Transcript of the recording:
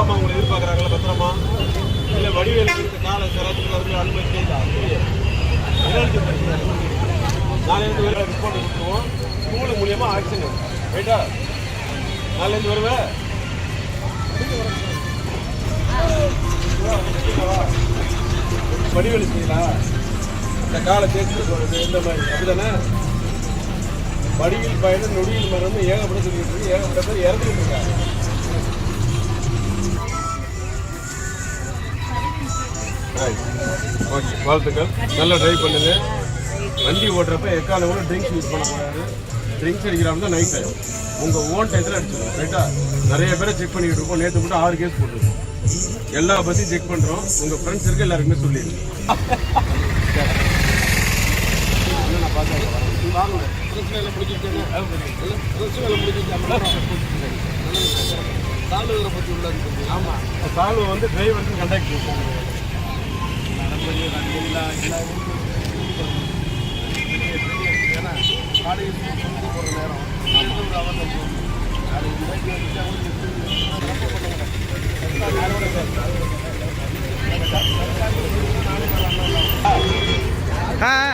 அம்மா உங்களை எதிர்பார்க்குறாங்களா பத்திரமா? இல்லை வடிவேல் இருக்க காலை சிறப்பு வந்து அனுமதி செய்தா? என்னாச்சு பிரச்சனை நாளையிலேருந்து வேறு ரிப்போர்ட் கொடுத்துருவோம் ஸ்கூல் மூலியமாக ஆக்ஷன் ரைட்டா நாளையிலேருந்து வருவேன் வடிவேலு செய்யலாம் இந்த காலை தேய்ச்சிட்டு போகிறது இந்த மாதிரி. அப்படிதானே? வடிவில் பயணம் நொடியில் மரம் ஏகப்பட சொல்லிட்டு இருக்கு. ஏகப்பட்ட பேர் இறந்துட்டு இருக்காங்க. ஓகே வாழ்த்துக்கள். நல்லா ட்ரைவ் பண்ணுங்க. வண்டி ஓட்டுறப்ப கூட ட்ரிங்க்ஸ் யூஸ் பண்ணக்கூடாது ட்ரிங்க்ஸ் அடிக்கிறாங்க தான் நைட் டைம் உங்கள் ஓன் டயத்தில் அடிச்சிடும் ரைட்டா நிறைய பேரை செக் பண்ணிக்கிட்டு இருக்கோம் நேற்று மட்டும் ஆறு கேஸ் போட்டிருக்கோம். எல்லா பற்றியும் செக் பண்ணுறோம் உங்கள் ஃப்ரெண்ட்ஸ் இருக்க எல்லாருக்குமே சொல்லிடுங்க நான் பார்த்தேன் வாங்க பிரச்சனை எல்லாம் முடிஞ்சிருச்சேன்னு பிரச்சனை எல்லாம் முடிஞ்சிருச்சு சால்வரை வந்து